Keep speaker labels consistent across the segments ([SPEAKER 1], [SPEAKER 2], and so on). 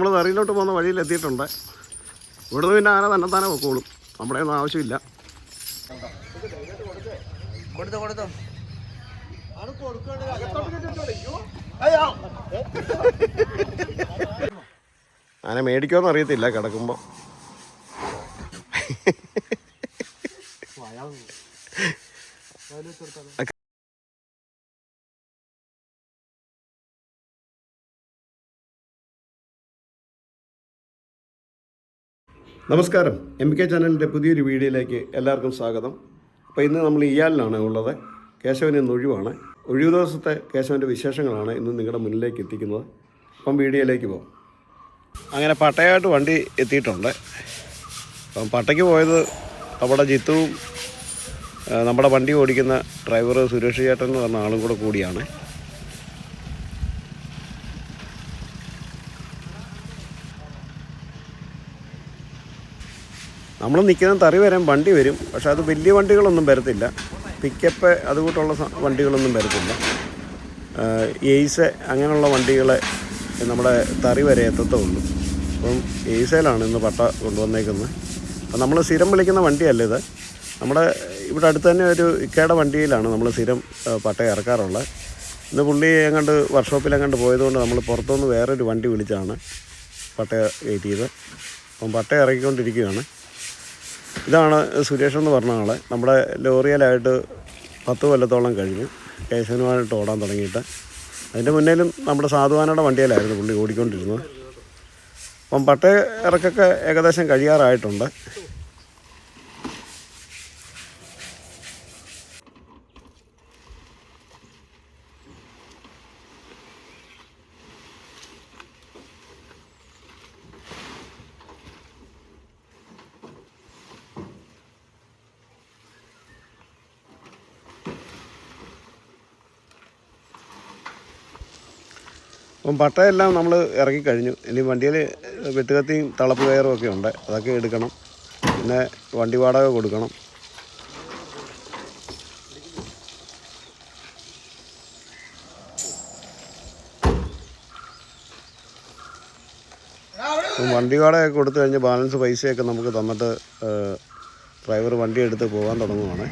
[SPEAKER 1] നമ്മൾ അറിയിലോട്ട് പോകുന്ന വഴിയിൽ എത്തിയിട്ടുണ്ട് ഇവിടുന്ന് പിന്നെ ആന തന്നെ തന്നെ പൊക്കോളും. നമ്മുടെ ഒന്നും ആവശ്യമില്ല.
[SPEAKER 2] കൊടുത്തു കൊടുത്തു.
[SPEAKER 1] ആന മേടിക്കോന്ന് അറിയത്തില്ല കിടക്കുമ്പോൾ നമസ്കാരം. എം കെ ചാനലിന്റെ പുതിയൊരു വീഡിയോയിലേക്ക് എല്ലാവർക്കും സ്വാഗതം. അപ്പോൾ ഇന്ന് നമ്മൾ ഇയാലിലാണ് ഉള്ളത്. കേശവൻ ഇന്ന് ഒഴിവാണ്. ഒഴിവ് ദിവസത്തെ കേശവന്റെ വിശേഷങ്ങളാണ് ഇന്ന് നിങ്ങളുടെ മുന്നിലേക്ക് എത്തിക്കുന്നത്. അപ്പം വീഡിയോയിലേക്ക് പോകാം. അങ്ങനെ പട്ടയായിട്ട് വണ്ടി എത്തിയിട്ടുണ്ട്. അപ്പം പട്ടയ്ക്ക് പോയത് നമ്മുടെ ജിത്തുവും നമ്മുടെ വണ്ടി ഓടിക്കുന്ന ഡ്രൈവർ സുരേഷ് ചേട്ടൻ എന്ന് പറഞ്ഞ ആളും കൂടെ കൂടിയാണ്. നമ്മൾ നിൽക്കുന്ന തറി വരാൻ വണ്ടി വരും. പക്ഷേ അത് വലിയ വണ്ടികളൊന്നും വരത്തില്ല. പിക്കപ്പ് അതുകൂട്ടുള്ള വണ്ടികളൊന്നും വരത്തില്ല. എയ്സ് അങ്ങനെയുള്ള വണ്ടികളെ നമ്മുടെ തറി വരെ എത്തത്തുള്ളൂ. അപ്പം എയ്സയിലാണ് ഇന്ന് പട്ട കൊണ്ടുവന്നേക്കുന്നത്. അപ്പം നമ്മൾ സ്ഥിരം വിളിക്കുന്ന വണ്ടിയല്ല ഇത്. നമ്മുടെ ഇവിടെ അടുത്ത് തന്നെ ഒരു ഇക്കയുടെ വണ്ടിയിലാണ് നമ്മൾ സ്ഥിരം പട്ട ഇറക്കാറുള്ളത്. ഇന്ന് പുള്ളി എങ്ങാണ്ട് വർക്ക്ഷോപ്പിൽ എങ്ങാണ്ട് പോയതുകൊണ്ട് നമ്മൾ പുറത്തുനിന്ന് വേറൊരു വണ്ടി വിളിച്ചാണ് പട്ട കയറ്റിയത് അപ്പം പട്ട ഇറക്കിക്കൊണ്ടിരിക്കുകയാണ്. ഇതാണ് സുരേഷ് എന്ന് പറഞ്ഞ ആളെ. നമ്മുടെ ലോറിയലായിട്ട് പത്ത് കൊല്ലത്തോളം കഴിഞ്ഞു കേശവനുമായിട്ട് ഓടാൻ തുടങ്ങിയിട്ട്. അതിന്റെ മുന്നേലും നമ്മുടെ സാധുവാനയുടെ വണ്ടിയിലായിരുന്നു പുള്ളി ഓടിക്കൊണ്ടിരുന്നത്. അപ്പം പട്ട ഇറക്കൊക്കെ ഏകദേശം കഴിയാറായിട്ടുണ്ട്. അപ്പം പട്ടയെല്ലാം നമ്മൾ ഇറക്കി ഇനി വണ്ടിയിൽ വെട്ടുകത്തിയും തളപ്പ് കയറും ഒക്കെ ഉണ്ട്. അതൊക്കെ എടുക്കണം. പിന്നെ വണ്ടി വാടക കൊടുക്കണം. വണ്ടി വാടകയൊക്കെ കൊടുത്തു കഴിഞ്ഞ് ബാലൻസ് പൈസയൊക്കെ നമുക്ക് തന്നിട്ട് ഡ്രൈവർ വണ്ടി എടുത്ത് പോകാൻ തുടങ്ങുവാണ്.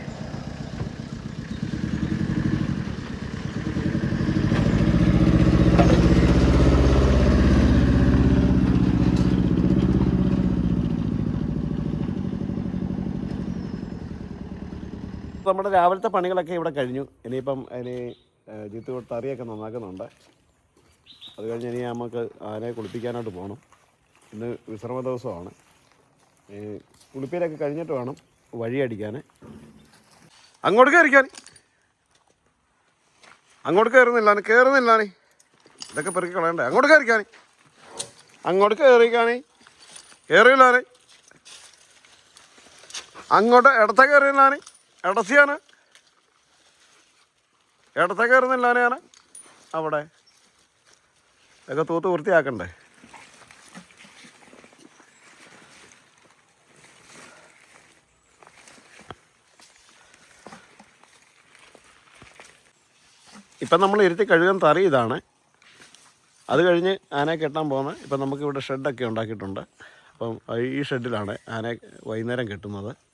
[SPEAKER 1] നമ്മുടെ രാവിലത്തെ പണികളൊക്കെ ഇവിടെ കഴിഞ്ഞു. ഇനിയിപ്പം അതിന് ജിത്ത് കൊടുത്ത് തറിയൊക്കെ നന്നാക്കുന്നുണ്ട്. അത് കഴിഞ്ഞ് ഇനി നമുക്ക് ആനയെ കുളിപ്പിക്കാനായിട്ട് പോകണം ഇന്ന് വിശ്രമ ദിവസമാണ്. ഈ കുളിപ്പീരൊക്കെ കഴിഞ്ഞിട്ട് വേണം വഴിയടിക്കാൻ അങ്ങോട്ട് കയറിക്കാൻ അങ്ങോട്ട് കയറുന്നില്ല കയറുന്നില്ല ഇതൊക്കെ പെറുക്കി കളയണ്ടേ? അങ്ങോട്ട് കയറിക്കാൻ അങ്ങോട്ട് കയറിക്കാണേ കയറിയില്ലാനേ അങ്ങോട്ട് ഇടത്തെ കയറിയില്ലാനേ ഇടസിയാണ് ഇടത്തെ കയറുന്നില്ലാനെ ഞാൻ അവിടെ. ഇതൊക്കെ തൂത്ത് വൃത്തിയാക്കണ്ടേ? ഇപ്പം നമ്മൾ ഇരുത്തി കഴുകാൻ തറി ഇതാണ്. അത് കഴിഞ്ഞ് ആനയെ കെട്ടാൻ പോകുന്നത്. ഇപ്പം നമുക്കിവിടെ ഷെഡൊക്കെ ഉണ്ടാക്കിയിട്ടുണ്ട്. അപ്പം ഈ ഷെഡിലാണ് ആനയെ വൈകുന്നേരം കെട്ടുന്നത്.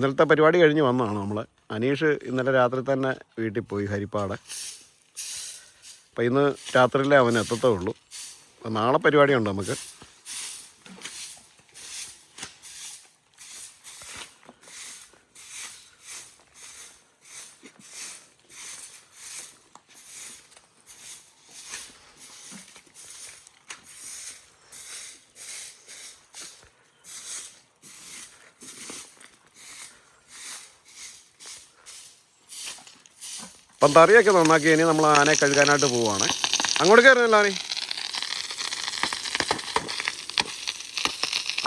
[SPEAKER 1] ഇന്നലത്തെ പരിപാടി കഴിഞ്ഞ് വന്നതാണ് നമ്മൾ അനീഷ് ഇന്നലെ രാത്രി തന്നെ വീട്ടിൽ പോയി ഹരിപ്പാട്. അപ്പം ഇന്ന് രാത്രിയിലേ അവൻ എത്തത്തേ ഉള്ളൂ. നാളെ പരിപാടിയുണ്ട് നമുക്ക്. തറിയൊക്കെ നന്നാക്കി ഇനി നമ്മൾ ആനയെ കഴുകാനായിട്ട് പോവുകയാണ് അങ്ങോട്ട് കയറുന്നില്ല ആനേ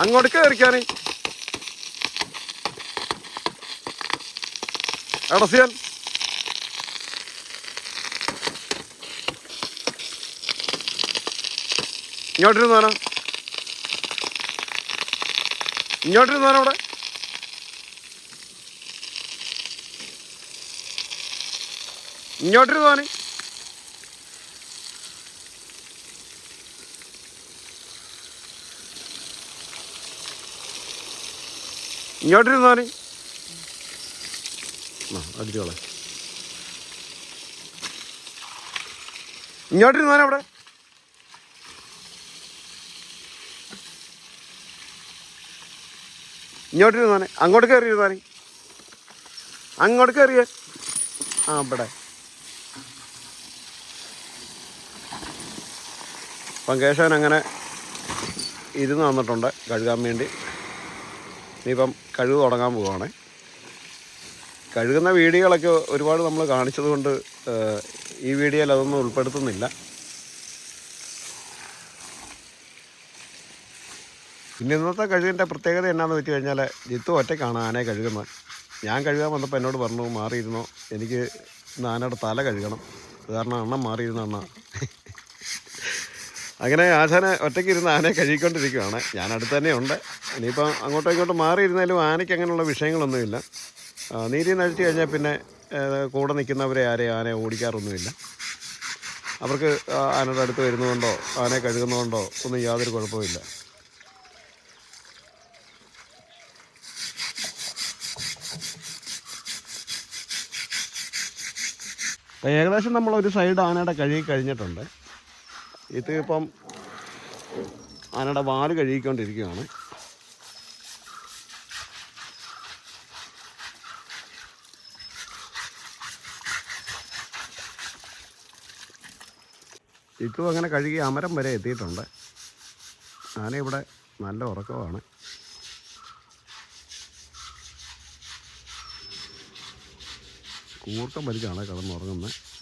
[SPEAKER 1] അങ്ങോട്ട് കയറിക്കാനേ എടസിയാൻ ഇങ്ങോട്ടിരുന്നാനോ ഇങ്ങോട്ടിരുന്നാനോ അവിടെ. ഇങ്ങോട്ടൊരു തോന്നി ഇങ്ങോട്ടൊരു തോന്നി അടിച്ചോളെ ഇങ്ങോട്ടൊരു തോന്നി അവിടെ. ഇങ്ങോട്ടിരുന്നാനെ അങ്ങോട്ട് കയറി തോന്നി അങ്ങോട്ട് കയറിയേ. ആ ഇവിടെ. അപ്പം കേശവൻ അങ്ങനെ ഇരുന്ന് വന്നിട്ടുണ്ട് കഴുകാൻ വേണ്ടി. ഇനിയിപ്പം കഴുകു തുടങ്ങാൻ പോവുകയാണ് കഴുകുന്ന വീഡിയോകളൊക്കെ ഒരുപാട് നമ്മൾ കാണിച്ചതുകൊണ്ട് ഈ വീഡിയോയിൽ അതൊന്നും ഉൾപ്പെടുത്തുന്നില്ല. പിന്നെ ഇന്നത്തെ കഴുകിന്റെ പ്രത്യേകത എന്നാന്ന് വെച്ച് കഴിഞ്ഞാൽ ജിത്തു ഒറ്റയ്ക്കാണ് ആനയെ കഴുകുന്നത്. ഞാൻ കഴുകാൻ വന്നപ്പോൾ എന്നോട് പറഞ്ഞു മാറിയിരുന്നോ? എനിക്ക് ഇന്ന് ആനയുടെ തല കഴുകണം. കാരണം അണ്ണം മാറിയിരുന്ന അണ്ണ. അങ്ങനെ ആശാനെ ഒറ്റയ്ക്ക് ഇരുന്ന് ആനയെ കഴുകിക്കൊണ്ടിരിക്കുകയാണ് ഞാൻ അടുത്ത് തന്നെ ഉണ്ട്. ഇനിയിപ്പം അങ്ങോട്ടും ഇങ്ങോട്ടും മാറിയിരുന്നാലും ആനയ്ക്ക് അങ്ങനെയുള്ള വിഷയങ്ങളൊന്നുമില്ല. നീരി നഴിച്ച് കഴിഞ്ഞാൽ പിന്നെ കൂടെ നിൽക്കുന്നവരെ ആരെയും ആനയെ ഓടിക്കാറൊന്നുമില്ല. അവർക്ക് ആനയുടെ അടുത്ത് വരുന്നതുകൊണ്ടോ ആനയെ കഴുകുന്നതുകൊണ്ടോ ഒന്നും യാതൊരു കുഴപ്പമില്ല ഏകദേശം നമ്മൾ ഒരു സൈഡ് ആനയുടെ കഴുകി കഴിഞ്ഞിട്ടുണ്ട്. ഇത് ഇപ്പം ആനയുടെ വാൽ കഴുകിക്കൊണ്ടിരിക്കുകയാണ്. ഇട്ടും അങ്ങനെ കഴുകി അമരം വരെ എത്തിയിട്ടുണ്ട്. ആനയിവിടെ നല്ല ഉറക്കമാണ്. കൂർക്കം വലിച്ചാണ് കിടന്നുറങ്ങുന്നത്.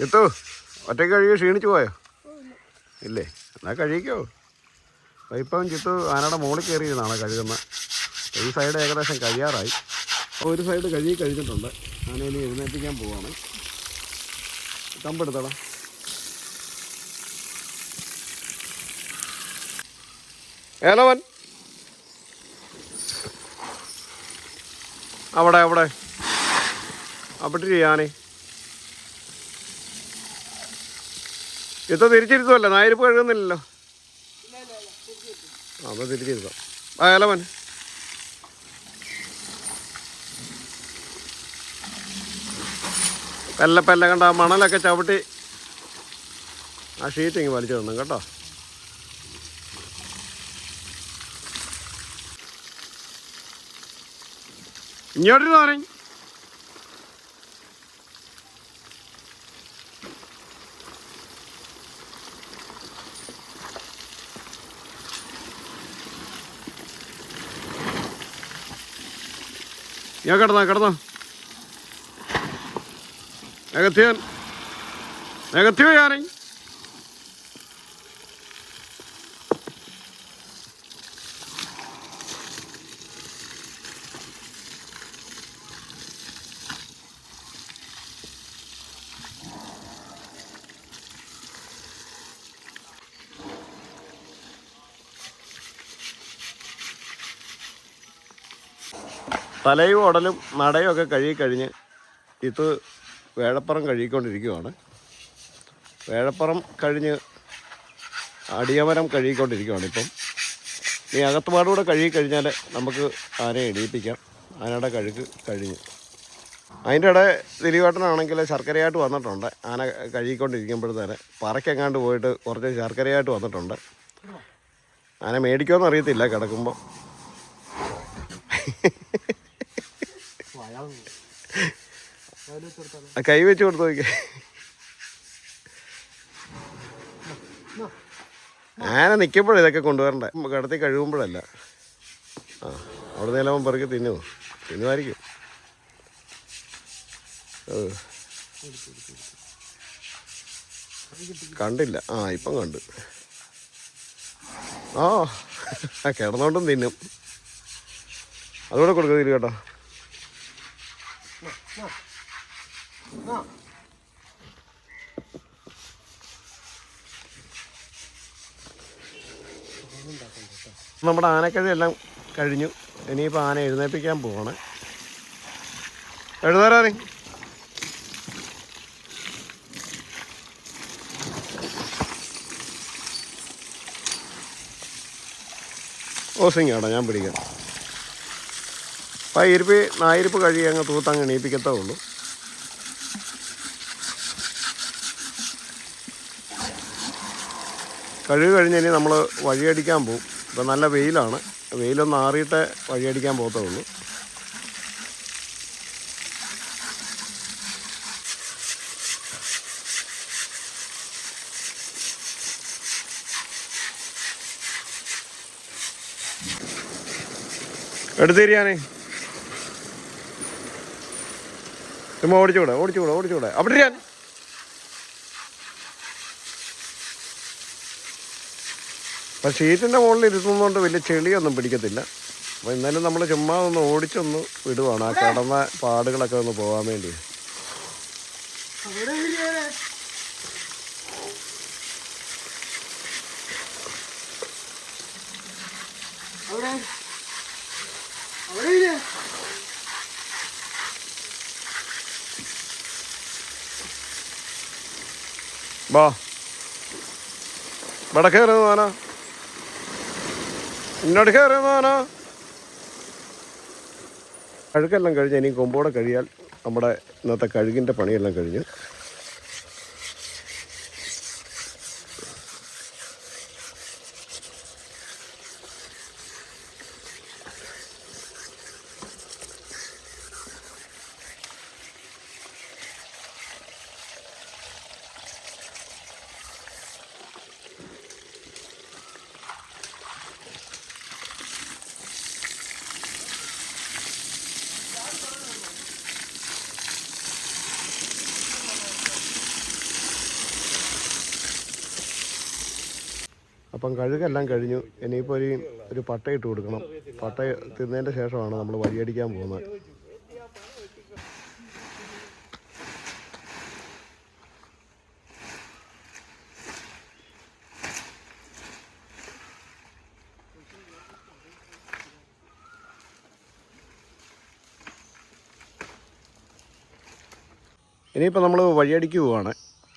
[SPEAKER 1] എത്തോ ഒറ്റയ്ക്ക് കഴുകി ക്ഷീണിച്ചു പോയോ? ഇല്ലേ എന്നാൽ കഴിക്കോ ഇപ്പം ചിത്തു ആനയുടെ മുകളിൽ കയറിയിരുന്നാണ് കഴുകുന്ന. ഈ സൈഡ് ഏകദേശം കഴിയാറായി. ഒരു സൈഡ് കഴുകി കഴിഞ്ഞിട്ടുണ്ട്. ആനയിൽ എഴുന്നേൽപ്പിക്കാൻ പോവാണ്. കമ്പെടുത്തടാ ഏലവൻ. അവിടെ അവിടെ. അവിടെ ചെയ്യാനേ ഇത് തിരിച്ചിരുത്തുമല്ലോ നായിരിപ്പ് കഴുകുന്നില്ലല്ലോ അപ്പൊ തിരിച്ചിരുത്താം ആ ഇലവൻ പെല്ല പെല്ല കണ്ട ആ മണലൊക്കെ ചവിട്ടി ആ ഷീറ്റ് ഇങ്ങ് വലിച്ചു തന്നു കേട്ടോ. ഇങ്ങോട്ടിരുന്നു തോന്നി ഞാൻ കിടന്നാ കിടന്നോ അകത്തിയാൻ അകത്തിയോ ഞാനേ തലയും ഉടലും നടയും ഒക്കെ കഴുകി കഴിഞ്ഞ് ഇത് വേഴപ്പുറം കഴുകിക്കൊണ്ടിരിക്കുവാണ്. വേഴപ്പുറം കഴിഞ്ഞ് അടിയമരം കഴുകിക്കൊണ്ടിരിക്കുവാണ് ഇപ്പം. ഈ അകത്തുപാടുകൂടെ കഴുകി കഴിഞ്ഞാൽ നമുക്ക് ആനയെ എണീപ്പിക്കാം. ആനയുടെ കഴുക്ക് കഴിഞ്ഞ്. അതിന്റെ ഇടയിൽ ദിലീപേട്ടനാണെങ്കിൽ ശർക്കരയായിട്ട് വന്നിട്ടുണ്ട്. ആന കഴുകിക്കൊണ്ടിരിക്കുമ്പോഴത്തേന് പറക്കെങ്ങാണ്ട് പോയിട്ട് കുറച്ച് ശർക്കരയായിട്ട് വന്നിട്ടുണ്ട്. ആന മേടിക്കുമെന്ന് അറിയത്തില്ല കിടക്കുമ്പോൾ കൈ വെച്ച് കൊടുത്തു നോക്കി ആന നിൽക്കുമ്പോഴേ ഇതൊക്കെ കൊണ്ടുവരണ്ടേ? കടത്തി കഴുകുമ്പോഴല്ല. ആ അവിടെ നിലവൻ പെറുക്കി തിന്നു തിന്നുമായിരിക്കും. കണ്ടില്ല. ആ ഇപ്പം കണ്ട്. ആ കിടന്നോണ്ടും തിന്നും. അതുകൂടെ കൊടുക്കുന്നില്ല കേട്ടോ. No. നമ്മുടെ ആനക്കഴി എല്ലാം കഴിഞ്ഞു. ഇനിയിപ്പോൾ ആന എഴുന്നേൽപ്പിക്കാൻ പോവാണ്. എഴുതാറാറി ഓസിങ് ആടാ ഞാൻ പിടിക്കാം. അപ്പം ഇരിപ്പ് നായിരിപ്പ് കഴി അങ്ങ് തൂത്തങ്ങ് എണീപ്പിക്കത്തേ ഉള്ളൂ. കഴുകി കഴിഞ്ഞ് ഇനി നമ്മൾ വഴിയടിക്കാൻ പോകും ഇപ്പം നല്ല വെയിലാണ്. വെയിലൊന്ന് ആറിയിട്ട് വഴിയടിക്കാൻ പോകത്തേ ഉള്ളൂ. എടുത്തിരിയാനേ ചുമ്മാ ഓടിച്ചൂടെ ഓടിച്ചൂടെ ഓടിച്ചൂടെ. അവിടെ ഞാൻ അപ്പം ഷീറ്റിന്റെ മുകളിൽ ഇരുത്തുന്നതുകൊണ്ട് വലിയ ചെളിയൊന്നും പിടിക്കത്തില്ല. അപ്പോൾ എന്നാലും നമ്മൾ ചുമ്മാ ഒന്ന് ഓടിച്ചൊന്ന് വിടുവാണ് ആ കിടന്ന പാടുകളൊക്കെ ഒന്ന് പോകാൻ വേണ്ടി
[SPEAKER 2] അവിടെ അവിടെ ഇല്ലേ
[SPEAKER 1] വാ. ഇവിടെ കയറുന്നതാനാ ഇന്നോട് കയറുന്നതാനാ കഴുക്കെല്ലാം കഴിഞ്ഞ് ഇനി കൊമ്പോടെ കഴിയാൽ നമ്മുടെ ഇന്നത്തെ കഴുകിന്റെ പണിയെല്ലാം കഴിഞ്ഞു അപ്പം കഴുകെല്ലാം കഴിഞ്ഞു. ഇനിയിപ്പോൾ ഒരു ഒരു പട്ട ഇട്ട് കൊടുക്കണം. പട്ട തിന്നതിന്റെ ശേഷമാണ് നമ്മൾ വഴിയടിക്കാൻ പോകുന്നത്. ഇനിയിപ്പോൾ നമ്മൾ വഴിയടിക്ക് പോവാണ്.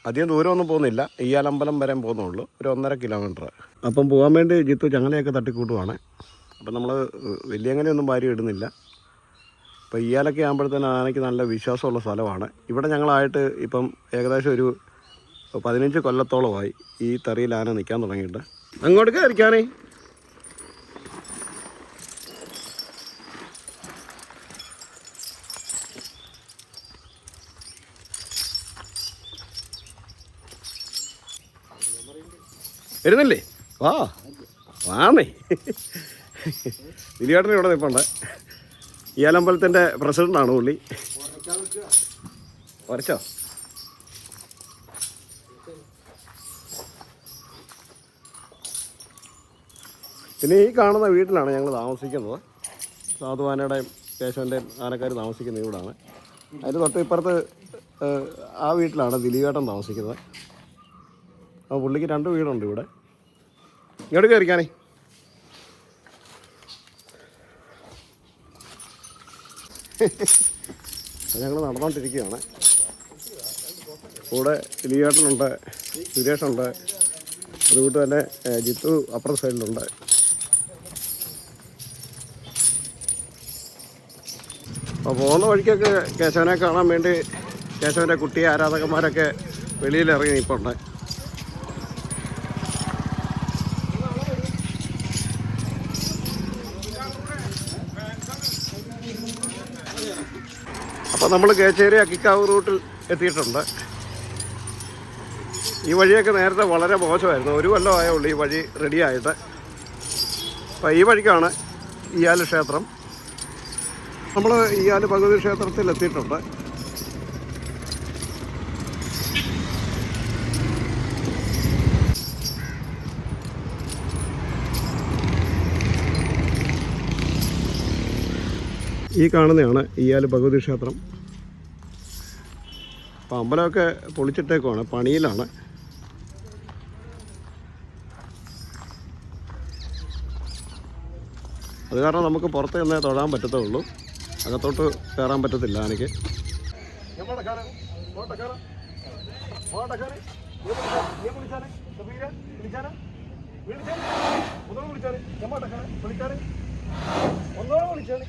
[SPEAKER 1] അധികം ദൂരമൊന്നും പോകുന്നില്ല. ഈയാലമ്പലം വരെ പോകുന്നുള്ളൂ. ഒരു ഒന്നര കിലോമീറ്റർ. അപ്പം പോകാൻ വേണ്ടി ജിത്തു ചങ്ങലയൊക്കെ തട്ടിക്കൂട്ടുവാണ്. അപ്പം നമ്മൾ വലിയ അങ്ങനെയൊന്നും വാരി ഇടുന്നില്ല. അപ്പോൾ ഇയാലൊക്കെ ആകുമ്പോഴത്തേന് ആനയ്ക്ക് നല്ല വിശ്വാസമുള്ള സ്ഥലമാണ്. ഇവിടെ ഞങ്ങളായിട്ട് ഇപ്പം ഏകദേശം ഒരു പതിനഞ്ച് കൊല്ലത്തോളമായി ഈ തറിയിൽ ആന നിൽക്കാൻ തുടങ്ങിയിട്ട് അങ്ങോട്ട് കയറിക്കാനേ വരുന്നില്ലേ? വാ വാന്നേ. ദിലീപേട്ടൻ ഇവിടെ നിൽപ്പുണ്ട് ഈ അലമ്പലത്തിന്റെ പ്രസിഡന്റാണ് പുള്ളി. വരച്ചോ പിന്നെ ഈ കാണുന്ന വീട്ടിലാണ് ഞങ്ങൾ താമസിക്കുന്നത്. സാധുവാനയുടെയും കേശവന്റെയും ആനക്കാർ താമസിക്കുന്ന വീടാണ്. അതിന് തൊട്ട് ഇപ്പുറത്ത് ആ വീട്ടിലാണ് ദിലീപേട്ടൻ താമസിക്കുന്നത്. അപ്പോൾ പുള്ളിക്ക് രണ്ട് വീടുണ്ട് ഇവിടെ. ഇങ്ങോട്ട് കയറിക്കാനേ ഞങ്ങൾ നടന്നുകൊണ്ടിരിക്കുകയാണ് കൂടെ ഇലിയേട്ടനുണ്ട് സുരേഷുണ്ട്. അതുകൊണ്ട് തന്നെ ജിത്തു അപ്പുറ സൈഡിലുണ്ട്. അപ്പോൾ പോകുന്ന വഴിക്കൊക്കെ കേശവനെ കാണാൻ വേണ്ടി കേശവന്റെ കുട്ടി ആരാധകന്മാരൊക്കെ വെളിയിൽ ഇറങ്ങി നിൽപ്പുണ്ട് അപ്പോൾ നമ്മൾ കേച്ചേരി അക്കിക്കാവ് റൂട്ടിൽ എത്തിയിട്ടുണ്ട്. ഈ വഴിയൊക്കെ നേരത്തെ വളരെ മോശമായിരുന്നു. ഒരു കൊല്ലം ആയുള്ളൂ ഈ വഴി റെഡിയായിട്ട് അപ്പോൾ ഈ വഴിക്കാണ് ഇയാൽ ക്ഷേത്രം. നമ്മൾ ഇയാൽ ഭഗവതി ക്ഷേത്രത്തിൽ എത്തിയിട്ടുണ്ട്. ഈ കാണുന്നതാണ് ഇയാൽ ഭഗവതി ക്ഷേത്രം. അപ്പം അമ്പലമൊക്കെ പൊളിച്ചിട്ടേക്കുവാണ് പണിയിലാണ്. അത് കാരണം നമുക്ക് പുറത്ത് നിന്നേ തൊഴാൻ പറ്റത്തുള്ളൂ. അകത്തോട്ട് കയറാൻ പറ്റത്തില്ല എനിക്ക്.
[SPEAKER 2] ഒന്നോളം വിളിച്ചാണ്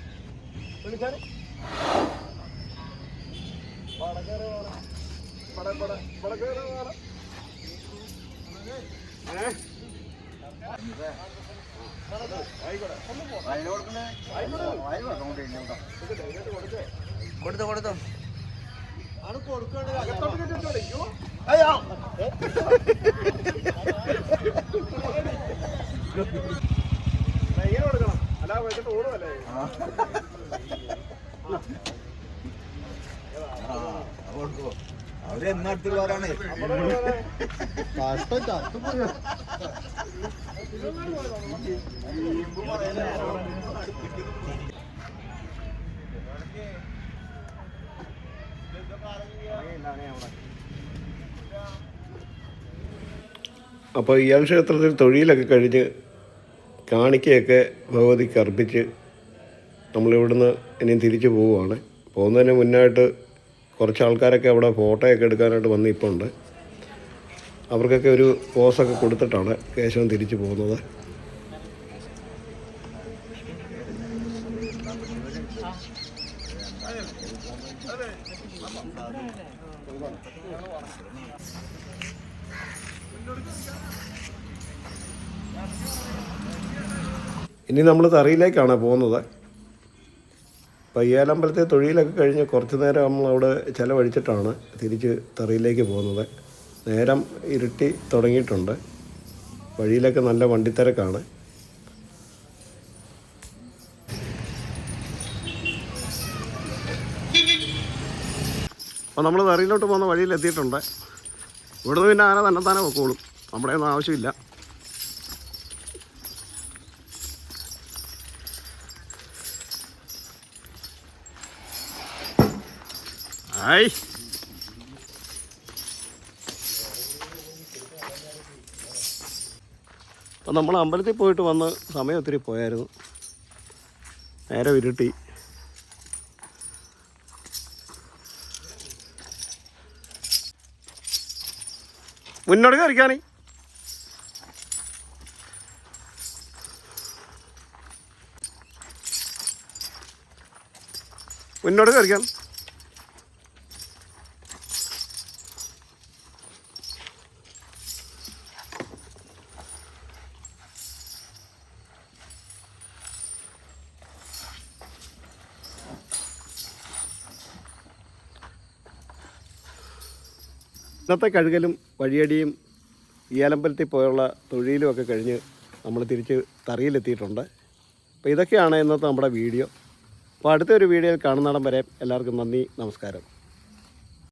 [SPEAKER 3] കൊടുത്തോ കൊടുത്തോ.
[SPEAKER 1] ഇങ്ങനെ കൊടുക്കണം അല്ല വെച്ചിട്ട് ഓടുമല്ലേ
[SPEAKER 3] അവർ എന്നടുത്തുള്ളവരാണ്
[SPEAKER 2] കഷ്ടം
[SPEAKER 1] അപ്പോൾ ഇയാൾ ക്ഷേത്രത്തിൽ തൊഴിലൊക്കെ കഴിഞ്ഞ് കാണിക്കയൊക്കെ ഭഗവതിക്ക് അർപ്പിച്ച് നമ്മളിവിടുന്ന് ഇനിയും തിരിച്ചു പോവുകയാണ്. പോകുന്നതിന് മുന്നായിട്ട് കുറച്ച് ആൾക്കാരൊക്കെ അവിടെ ഫോട്ടോയൊക്കെ എടുക്കാനായിട്ട് വന്നിപ്പോണ്ട് അവർക്കൊക്കെ ഒരു പോസൊക്കെ കൊടുത്തിട്ടാണ് കേശവൻ തിരിച്ചു പോകുന്നത്. ഇനി നമ്മൾ തറയിലേക്കാണ് പോകുന്നത്. പയ്യാലമ്പലത്തെ തൊഴിലൊക്കെ കഴിഞ്ഞ് കുറച്ച് നേരം നമ്മൾ അവിടെ ചിലവഴിച്ചിട്ടാണ് തിരിച്ച് തറയിലേക്ക് പോകുന്നത്. നേരം ഇരുട്ടി തുടങ്ങിയിട്ടുണ്ട്. വഴിയിലൊക്കെ നല്ല വണ്ടിത്തിരക്കാണ്. അപ്പോൾ നമ്മൾ തറിയിലോട്ട് പോകുന്ന വഴിയിൽ എത്തിയിട്ടുണ്ട് ഇവിടുന്ന് പിന്നെ ആന തന്നെ തന്നെ നമ്മുടെയൊന്നും നമ്മുടെ ഒന്നും ആവശ്യമില്ല. ഹായ് അപ്പം നമ്മൾ അമ്പലത്തിൽ പോയിട്ട് വന്ന് സമയം ഒത്തിരി പോയായിരുന്നു. നേരെ ഉരുട്ടി മുന്നോട്ട് കയറിക്കാനേ മുന്നോട്ട് കയറിക്കാൻ ഇന്നത്തെ കഴുകലും വഴിയടിയും ഈ അലമ്പലത്തിൽ പോയുള്ള തൊഴിലും ഒക്കെ കഴിഞ്ഞ് നമ്മൾ തിരിച്ച് തറിയിലെത്തിയിട്ടുണ്ട്. അപ്പോൾ ഇതൊക്കെയാണ് ഇന്നത്തെ നമ്മുടെ വീഡിയോ. അപ്പോൾ അടുത്തൊരു വീഡിയോയിൽ കാണുന്നിടം വരെ എല്ലാവർക്കും നന്ദി നമസ്കാരം.